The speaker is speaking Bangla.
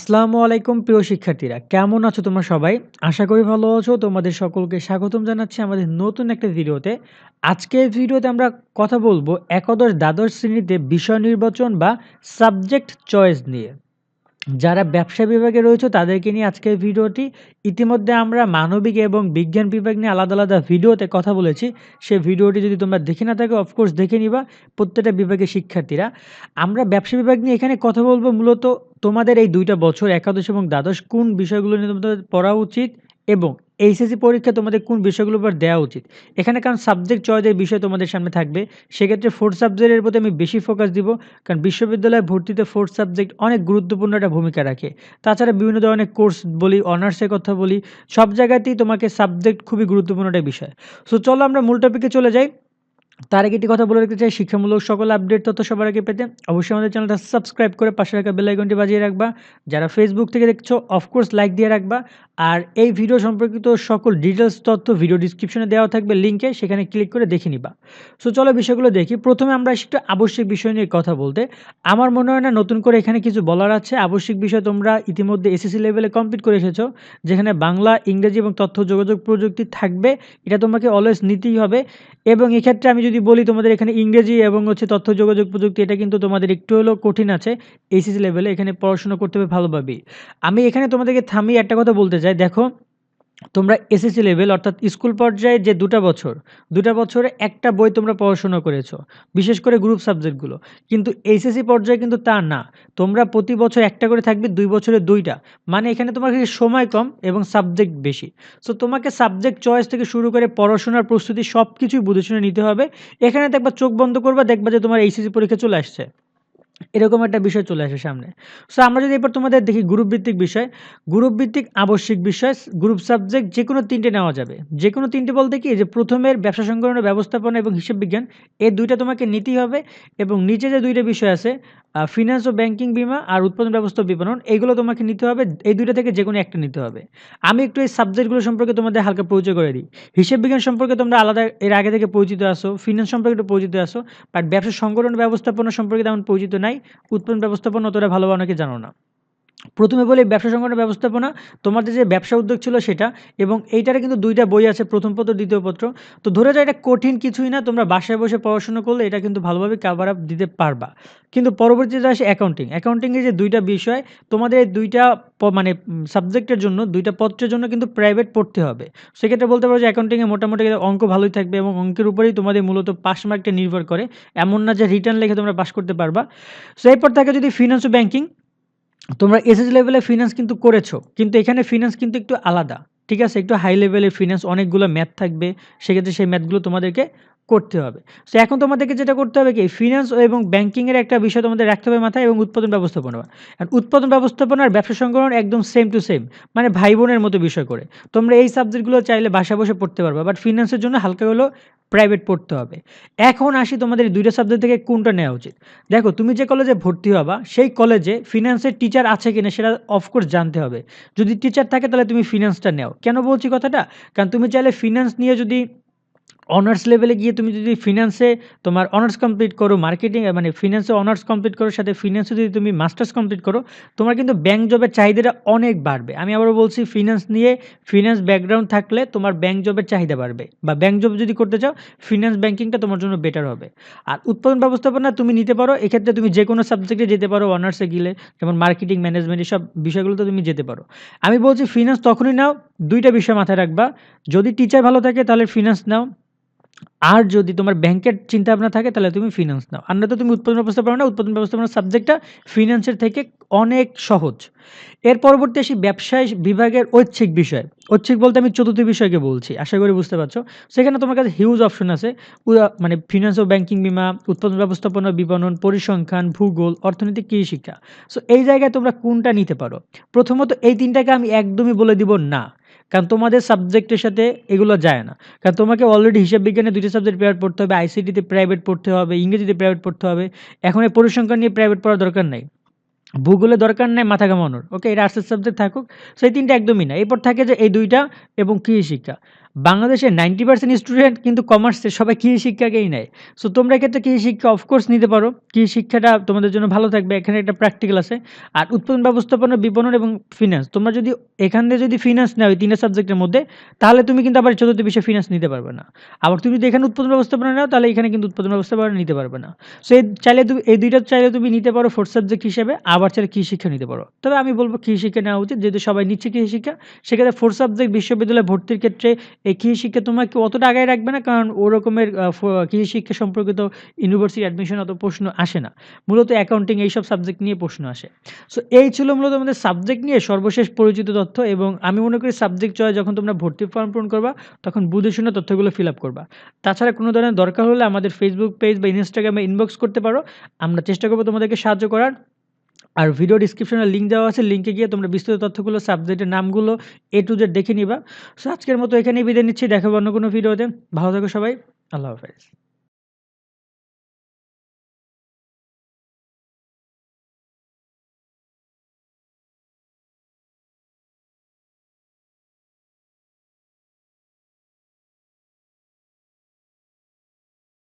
আসসালামু আলাইকুম, প্রিয় শিক্ষার্থীরা। কেমন আছো তোমরা সবাই? আশা করি ভালো আছো। তোমাদের সকলকে স্বাগতম জানাচ্ছি আমাদের নতুন একটা ভিডিওতে। আজকের ভিডিওতে আমরা কথা বলব একাদশ দ্বাদশ শ্রেণীতে বিষয় নির্বাচন বা সাবজেক্ট চয়েস নিয়ে। যারা ব্যবসা বিভাগে রয়েছে, তাদেরকে নিয়ে আজকের ভিডিওটি। ইতিমধ্যে আমরা মানবিক এবং বিজ্ঞান বিভাগ নিয়ে আলাদা আলাদা ভিডিওতে কথা বলেছি। সে ভিডিওটি যদি তোমরা দেখে না থাকো অফকোর্স দেখে নিবা প্রত্যেকটা বিভাগের শিক্ষার্থীরা। আমরা ব্যবসা বিভাগ নিয়ে এখানে কথা বলব মূলত তোমাদের এই দুইটা বছর, একাদশ এবং দ্বাদশ, কোন বিষয়গুলো নিয়ে তোমাদের পড়া উচিত এবং এইচএসসি পরীক্ষা তোমাদের কোন বিষয়গুলোর উপর দেওয়া উচিত? এখানে কারণ সাবজেক্ট চয়েসের বিষয় তোমাদের সামনে থাকবে। সেক্ষেত্রে ফোর্থ সাবজেক্টের প্রতি আমি বেশি ফোকাস দিব, কারণ বিশ্ববিদ্যালয়ে ভর্তিতে ফোর্থ সাবজেক্ট অনেক গুরুত্বপূর্ণ একটা ভূমিকা রাখে। তাছাড়া বিভিন্ন ধরনের কোর্স বলি অনার্সের কথা বলি, সব জায়গাতেই তোমাকে সাবজেক্ট খুবই গুরুত্বপূর্ণ একটা বিষয়। সো চলো আমরা মূল টপিকে চলে যাই। তার আগে কথা বলে রাখতে চাই, শিক্ষামূলক সকল আপডেট তথ্য সবার আগে পেতে অবশ্যই আমাদের চ্যানেলটা সাবস্ক্রাইব করে পাশে রাখা বেল আইকনটি বাজিয়ে রাখবা। যারা ফেসবুক থেকে দেখছ অফকোর্স লাইক দিয়ে রাখবা। আর এই ভিডিও সম্পর্কিত সকল ডিটেলস তথ্য ভিডিও ডিসক্রিপশনে দেওয়া থাকবে লিঙ্কে সেখানে ক্লিক করে দেখে নিবা। সো চলো বিষয়গুলো দেখি। প্রথমে আমরা একটু আবশ্যিক বিষয় নিয়ে কথা বলতে। আমার মনে হয় না নতুন করে এখানে কিছু বলার আছে। আবশ্যিক বিষয় তোমরা ইতিমধ্যে এসএসসি লেভেলে কমপ্লিট করে এসেছ, যেখানে বাংলা, ইংরেজি এবং তথ্য যোগাযোগ প্রযুক্তি থাকবে। এটা তোমাকে অলওয়েজ নিতেই হবে। এবং এক্ষেত্রে আমি যদি বলি তোমাদের এখানে ইংরেজি এবং হচ্ছে তথ্য, যোগাযোগ প্রযুক্তি, এটা কিন্তু তোমাদের একটু হলেও কঠিন আছে। এইচএসসি লেভেলে এখানে পড়াশোনা করতে হবে ভালোভাবেই। আমি এখানে তোমাদেরকে থামিয়ে একটা কথা বলতে চাই। দেখো তোমরা এসএসসি লেভেল অর্থাৎ স্কুল পর্যায়ে যে দুটা বছর, দুটা বছরে একটা বই তোমরা পড়াশোনা করেছ, বিশেষ করে গ্রুপ সাবজেক্টগুলো কিন্তু এইচএসসি পর্যায়ে কিন্তু তা না। তোমরা প্রতি বছর একটা করে থাকবে, দুই বছরে দুইটা। মানে এখানে তোমার সময় কম এবং সাবজেক্ট বেশি। সো তোমাকে সাবজেক্ট চয়েস থেকে শুরু করে পড়াশোনার প্রস্তুতি সব কিছুই বুঝে শুনে নিতে হবে। এখানে দেখবা চোখ বন্ধ করবা, দেখবা যে তোমার এইচএসসি পরীক্ষা চলে আসছে। এরকম একটা বিষয় চলে আসে সামনে। সো আমরা যদি এবার তোমাদের দেখি গ্রুপ ভিত্তিক বিষয় গ্রুপ ভিত্তিক আবশ্যিক বিষয়, গ্রুপ সাবজেক্ট যে কোনো তিনটে নেওয়া যাবে। যে কোনো তিনটে বলতে কি, যে প্রথমের ব্যবসা সংক্রান্ত ব্যবস্থাপনা এবং হিসাব বিজ্ঞান এই দুইটা তোমাকে নিতেই হবে এবং নিচে যে দুইটা বিষয় আছে ফিনান্স ও ব্যাংকিং বিমা আর উৎপাদন ব্যবস্থা বিপণন এইগুলো তোমাকে নিতে হবে, এই দুইটা থেকে যে কোনো একটা নিতে হবে। আমি একটু এই সাবজেক্টগুলো সম্পর্কে তোমাদের হালকা পরিচয় করে দিই। হিসাব বিজ্ঞান সম্পর্কে তোমরা আলাদা এর আগে থেকে পরিচিত আসো ফিনান্স সম্পর্কে একটু পরিচিত আসো বাট ব্যবসা সংগঠন ব্যবস্থাপনা সম্পর্কে তেমন পরিচিত নাই। উৎপাদন ব্যবস্থাপনা অতটা ভালোভাবে অনেকে জানো না। প্রথমে বলি ব্যবসা সংগঠন ব্যবস্থাপনা তোমাদের যে ব্যবসা উদ্যোগ ছিল সেটা এবং এইটারে কিন্তু দুইটা বই আছে, প্রথম পত্র, দ্বিতীয় পত্র। তো ধরে যায় এটা কঠিন কিছুই না, তোমরা বাসায় বসে পড়াশোনা করলে এটা কিন্তু ভালোভাবে কাভার আপ দিতে পারবা। কিন্তু পরবর্তীতে আসে অ্যাকাউন্টিং অ্যাকাউন্টিংয়ের যে দুইটা বিষয়, তোমাদের এই দুইটা মানে সাবজেক্টের জন্য, দুইটা পত্রের জন্য কিন্তু প্রাইভেট পড়তে হবে। সেক্ষেত্রে বলতে পারো যে অ্যাকাউন্টিংয়ে মোটামুটি অঙ্ক ভালোই থাকবে এবং অঙ্কের উপরেই তোমাদের মূলত পাস মার্কটা নির্ভর করে। এমন না যে রিটার্ন লেখে তোমরা পাস করতে পারবা। সো এরপর থাকে যদি ফিনান্স ও ব্যাংকিং তোমরা এসএসসি লেভেলে ফিনান্স কিন্তু করেছ, কিন্তু এখানে ফিনান্স কিন্তু একটু আলাদা, ঠিক আছে? একটু হাই লেভেলের ফিনান্স অনেকগুলো ম্যাথ থাকবে, সেক্ষেত্রে সেই ম্যাথগুলো তোমাদেরকে করতে হবে। সো এখন তোমাদেরকে যেটা করতে হবে কি ফিনান্স এবং ব্যাংকিংয়ের একটা বিষয় তোমাদের রাখতে হবে মাথায় এবং উৎপাদন ব্যবস্থাপনা। উৎপাদন ব্যবস্থাপনা আর ব্যবসা সংগ্রহণ একদম সেম টু সেম মানে ভাই বোনের মতো বিষয় করে। তোমরা এই সাবজেক্টগুলো চাইলে বাসা বসে পড়তে পারবে বাট ফিনান্সের জন্য হালকা হলেও প্রাইভেট পড়তে হবে। এখন আসি তোমাদের দুইটা সাবজেক্ট থেকে কোনটা নেওয়া উচিত। দেখো, তুমি যে কলেজে ভর্তি হবা, সেই কলেজে ফিনান্সের টিচার আছে কিনা সেটা অফকোর্স জানতে হবে। যদি টিচার থাকে তাহলে তুমি ফিনান্সটা নেও। কেন বলছি কথাটা? কারণ তুমি চাইলে ফিনান্স নিয়ে যদি অনার্স লেভেলে গিয়ে তুমি যদি ফিনান্সে তোমার অনার্স কমপ্লিট করো মার্কেটিং মানে ফিনান্সে অনার্স কমপ্লিট করো, সাথে ফিনান্সে যদি তুমি মাস্টার্স কমপ্লিট করো, তোমার কিন্তু ব্যাঙ্ক জবের চাহিদাটা অনেক বাড়বে। আমি আবারও বলছি ফিনান্স নিয়ে ফিনান্স ব্যাকগ্রাউন্ড থাকলে তোমার ব্যাঙ্ক জবের চাহিদা বাড়বে। বা ব্যাঙ্ক জব যদি করতে চাও ফিনান্স ব্যাঙ্কিংটা তোমার জন্য বেটার হবে। আর উৎপাদন ব্যবস্থাপনা তুমি নিতে পারো, এক্ষেত্রে তুমি যে কোনো সাবজেক্টে যেতে পারো অনার্সে গেলে, যেমন মার্কেটিং ম্যানেজমেন্ট এসব বিষয়গুলোতে তুমি যেতে পারো। আমি বলছি ফিনান্স তখনই নাও, দুইটা বিষয় মাথায় রাখবা। যদি টিচার ভালো থাকে, তাহলে ফিনান্স নাও। আর যদি তোমার ব্যাংকের চিন্তা ভাবনা থাকে, তাহলে তুমি ফিনান্স নাও। আর না তো তুমি উৎপাদন ব্যবস্থাপনা না, উৎপাদন ব্যবস্থাপনার সাবজেক্টটা ফিনান্সের থেকে অনেক সহজ। এর পরবর্তী আসি ব্যবসায় বিভাগের ঐচ্ছিক বিষয়। ঐচ্ছিক বলতে আমি চতুর্থ বিষয়কে বলছি, আশা করি বুঝতে পারছ। সেখানে তোমার কাছে হিউজ অপশন আছে মানে ফিনান্স ও ব্যাংকিং বিমা, উৎপাদন ব্যবস্থাপনা বিপণন, পরিসংখ্যান, ভূগোল অর্থনৈতিক কৃষি শিক্ষা সো এই জায়গায় তোমরা কোনটা নিতে পারো? প্রথমত এই তিনটাকে আমি একদমই বলে দিব না। কারণ তোমাদের সাবজেক্টের সাথে এগুলো যায় না। কারণ তোমাকে অলরেডি হিসাব বিজ্ঞানে দুইটা সাবজেক্ট প্রাইভেট পড়তে হবে আইসিটিতে প্রাইভেট পড়তে হবে, ইংরেজিতে প্রাইভেট পড়তে হবে। এখন এই পরিসংখ্যান নিয়ে প্রাইভেট পড়ার দরকার নাই। ভূগোলে দরকার নেই, মাথা ঘামানোর। ওকে এটা আর্টসের সাবজেক্ট থাকুক, সেই তিনটা একদমই না। এরপর থাকে যে এই দুইটা এবং কৃষি শিক্ষা। বাংলাদেশের 90% স্টুডেন্ট কিন্তু কমার্সের সবাই কৃষি শিক্ষাকেই নেয়। সো তোমরা এক্ষেত্রে কৃষি শিক্ষা অফকোর্স নিতে পারো। কৃষি শিক্ষাটা তোমাদের জন্য ভালো থাকবে। এখানে একটা প্র্যাকটিক্যাল আছে। আর উৎপাদন ব্যবস্থাপনা, বিপণন এবং ফিন্যান্স। তোমরা যদি এখান দিয়ে যদি ফিন্যান্স নাও ৩ সাবজেক্টের মধ্যে, তাহলে তুমি কিন্তু আবার চতুর্থ বিষয়ে ফিনান্স নিতে পারবে না। আবার তুমি যদি এখানে উৎপাদন ব্যবস্থাপনা নাও, তাহলে এখানে কিন্তু উৎপাদন ব্যবস্থাপনা নিতে পারবে না। সো এই চাইলে তুমি এই দুইটা চাইলে তুমি নিতে পারো 4th সাবজেক্ট হিসেবে, আবার চাইলে কৃষি শিক্ষা নিতে পারো। তবে আমি বলব কৃষি শিক্ষা নেওয়া উচিত। যেহেতু সবাই নিচ্ছে কৃষি শিক্ষা, সেক্ষেত্রে ফোর্থ সাবজেক্ট বিশ্ববিদ্যালয়ে ভর্তির ক্ষেত্রে এই কৃষি শিক্ষা তোমাকে অতটা আগায় রাখবে না। কারণ ওরকমের কৃষি শিক্ষা সম্পর্কিত ইউনিভার্সিটি অ্যাডমিশন অত প্রশ্ন আসে না। মূলত অ্যাকাউন্টিং এইসব সাবজেক্ট নিয়ে প্রশ্ন আসে। সো এই ছিল মূলত আমাদের সাবজেক্ট নিয়ে সর্বশেষ পরিচিত তথ্য এবং আমি মনে করি সাবজেক্ট চয়েস যখন তোমরা ভর্তি ফর্ম পূরণ করবা, তখন বুঝে শুনে তথ্যগুলো ফিল আপ করবা। তাছাড়া কোনো ধরনের দরকার হলে আমাদের ফেসবুক পেজ বা ইনস্টাগ্রামে ইনবক্স করতে পারো। আমরা চেষ্টা করব তোমাদেরকে সাহায্য করার। আর ভিডিও ডিসক্রিপশনে লিঙ্ক দেওয়া আছে। লিঙ্কে গিয়ে তোমরা বিস্তারিত তথ্যগুলো, সাবজেক্টের নামগুলো এ টু জেড দেখে নিবা। সো আজকের মতো এখানেই বিদায় নিচ্ছি। দেখাবো অন্য কোনো ভিডিওতে। ভালো থাকো সবাই। আল্লাহ হাফেজ।